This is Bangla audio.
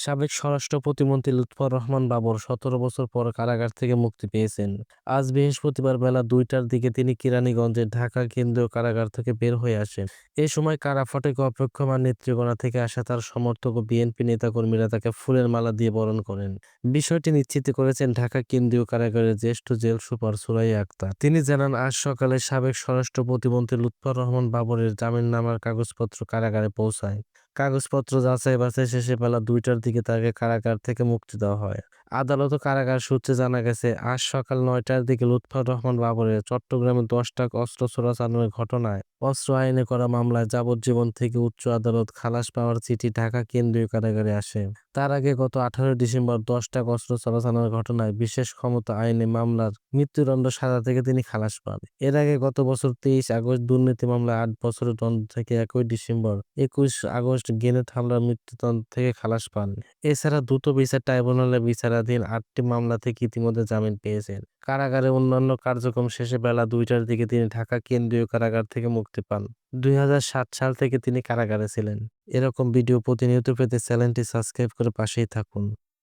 সাবেক স্বরাষ্ট্র প্রতিমন্ত্রী লুৎফর রহমান বাবর সতেরো বছর পর কারাগার থেকে মুক্তি পেয়েছেন। আজ বৃহস্পতিবার বেলা দুইটার দিকে তিনি কেরানীগঞ্জের ঢাকা কেন্দ্রীয় কারাগার থেকে বের হয়ে আসেন। এ সময় কারা ফটকে অপেক্ষমান নেত্রীগণা থেকে আসা তার সমর্থক ও বিএনপি নেতাকর্মীরা তাকে ফুলের মালা দিয়ে বরণ করেন। বিষয়টি নিশ্চিত করেছেন ঢাকা কেন্দ্রীয় কারাগারের জ্যেষ্ঠ জেল সুপার সুরাইয়া আক্তার। তিনি জানান, আজ সকালে সাবেক স্বরাষ্ট্র প্রতিমন্ত্রী লুৎফর রহমান বাবরের জামিননামার কাগজপত্র কারাগারে পৌঁছায়। কাগজপত্র যাচাই বাছাই শেষে বেলা দুইটার দিকে তাকে কারাগার থেকে মুক্তি দেওয়া হয়। আদালত কারাগার সূত্রে জানা গেছে, আজ সকাল নয়টার দিকে লুৎফর রহমান বাবরের চট্টগ্রামে দশ টাকা অস্ত্র চোরাচালানের ঘটনায় অস্ত্র আইনে করা মামলায় যাবজ্জীবন থেকে উচ্চ আদালত খালাস পাওয়ার চিঠি ঢাকা কেন্দ্রীয় কারাগারে আসে। তার আগে গত আঠারো ডিসেম্বর দশ টাকা অস্ত্র চোরাচালানের ঘটনায় বিশেষ ক্ষমতা আইনে মামলার মৃত্যুদণ্ড সাজা থেকে তিনি খালাস পান। এর আগে গত বছর তেইশ আগস্ট দুর্নীতি মামলায় আট বছরের দণ্ড থেকে একই ডিসেম্বর একুশ আগস্ট গ্রেনেড হামলার মৃত্যুদণ্ড থেকে খালাস পান। এছাড়া দ্রুত বিচার ট্রাইব্যুনালে বিচারাধীন আটটি মামলা থেকে ইতিমধ্যে জামিন পেয়েছেন। কারাগারে অন্যান্য কার্যক্রম শেষে বেলা দুইটার দিকে তিনি ঢাকা কেন্দ্রীয় কারাগার থেকে মুক্তি পান। দুই হাজার সাত সাল থেকে তিনি কারাগারে ছিলেন। এরকম ভিডিও প্রতিনিয়ত পেতে চ্যানেলটি সাবস্ক্রাইব করে পাশেই থাকুন।